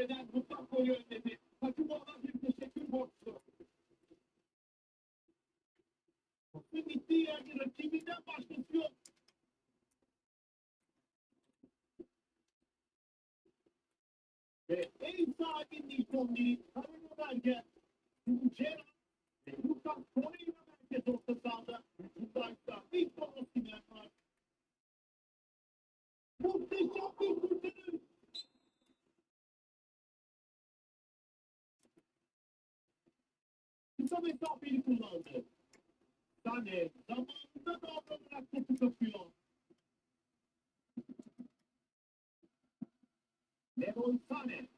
eden Mustafa önledi. Takımı ona bir teşekkür borçlu. Topun gittiği yerde rakibinden başkası yok. Ve ev sahibinin ilk 11'i Karino Berger, Gerard ve Lucas Torreira merkez orta sahada. で、ダボンとドボンが獲得よ。レモンサーメン。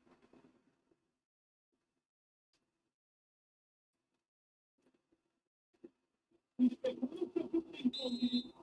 そして、この曲に飛んでいる。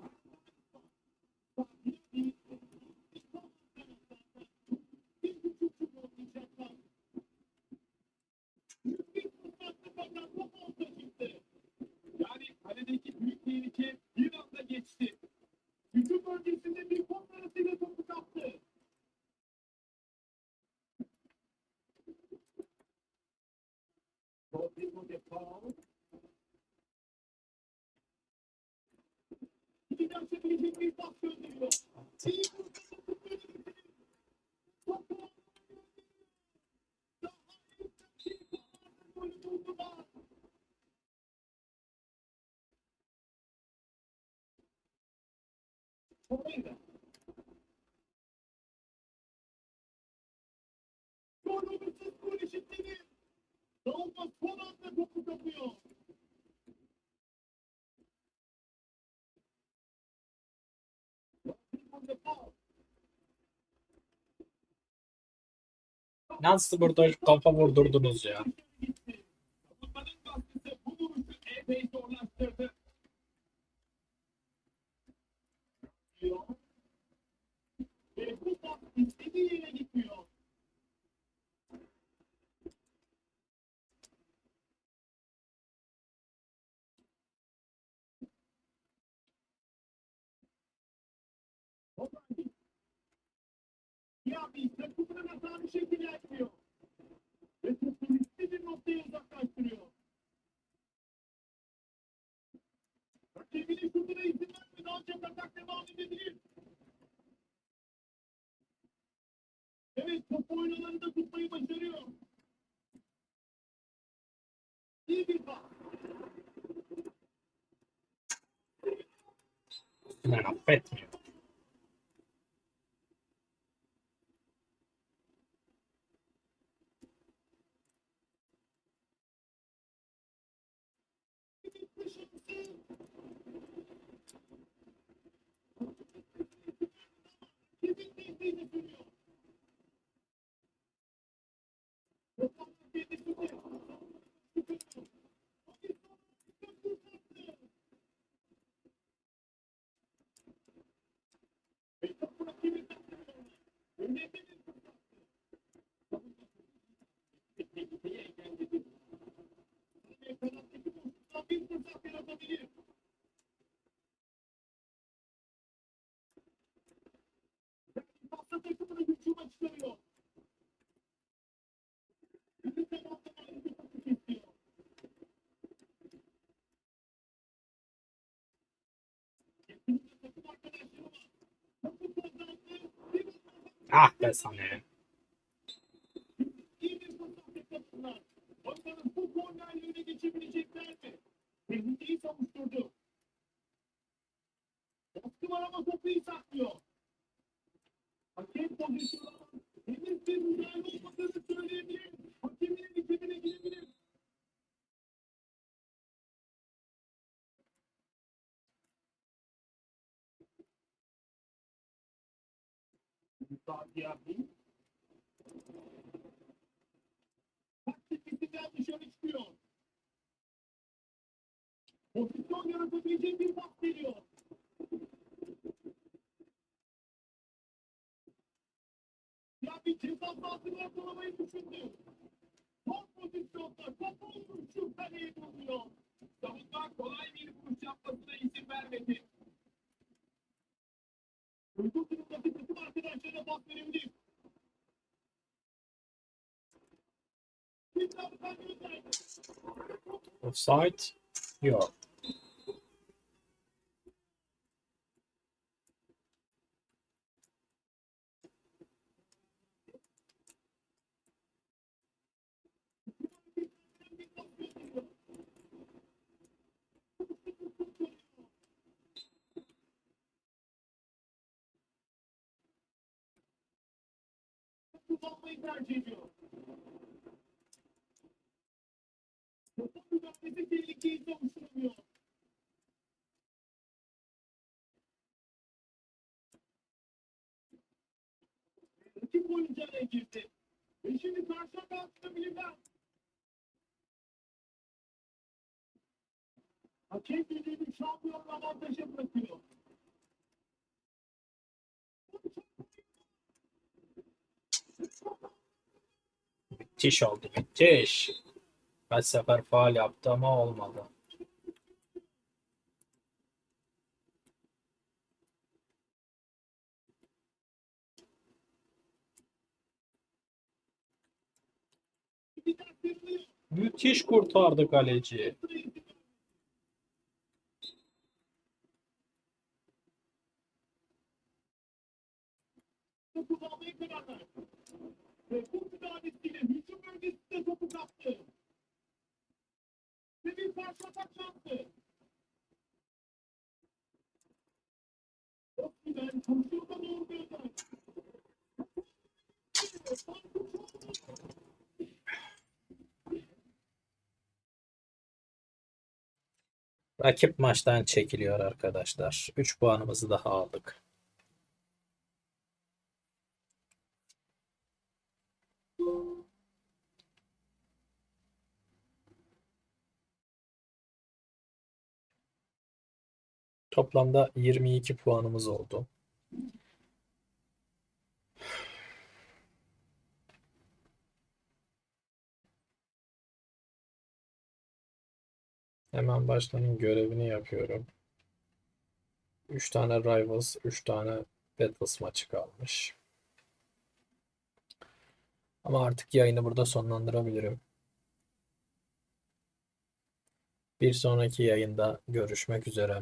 Torreira. Gol olursa skor eşitlenir. Savunma son anda topu kapıyor. Nasıl burada kafa vurdurdunuz ya? gitti. Savunmanın baskısı bu vuruşu epey zorlaştırdı. Diyor. Ve bu pas istediği yere gitmiyor. Toprak. Ya bir bir şekilde yapmıyor. Ve riskli bir noktaya uzaklaştırıyor. Rakibinin şutuna izin vermeden ancak atak devam edebilir. Evet topu oynalarında tutmayı başarıyor. İyi bir pas. Ben affetmiyor. Takımını hücuma çıkarıyor. Bir taraftan ayrı bir topu kesiyor. Kesinlikle takım arkadaşları var. Topu kazandı. Bir Ah be sana. Hakem pozisyonu temiz bir müdahale olmadığını söyleyebilir. Hakemin etiketine girebilir. Müsaade yapayım. Taktik bitinden dışarı çıkıyor. Pozisyon yaratabilecek bir pas geliyor. Ya bir ceza sahasını yakalamayı düşündü. Son pozisyonda topu vuruşu kaleye buluyor. Savunma kolay bir vuruş yapmasına izin vermedi. Uygun durumdaki Offside. are kullanmayı tercih ediyor. Topun müdahalesi tehlikeyi oluşturuyor. Rakip oyuncu araya girdi. Ve şimdi karşı karşıya bilirler. Hakem birliğini şampiyonla avantaja bırakıyor. Müthiş oldu. Müthiş. Kaç sefer faal yaptı ama olmadı. Müthiş kurtardı kaleci. Rakip maçtan çekiliyor arkadaşlar. 3 puanımızı daha aldık. Toplamda 22 puanımız oldu. Hemen baştanın görevini yapıyorum. 3 tane Rivals, 3 tane Battles maçı kalmış. Ama artık yayını burada sonlandırabilirim. Bir sonraki yayında görüşmek üzere.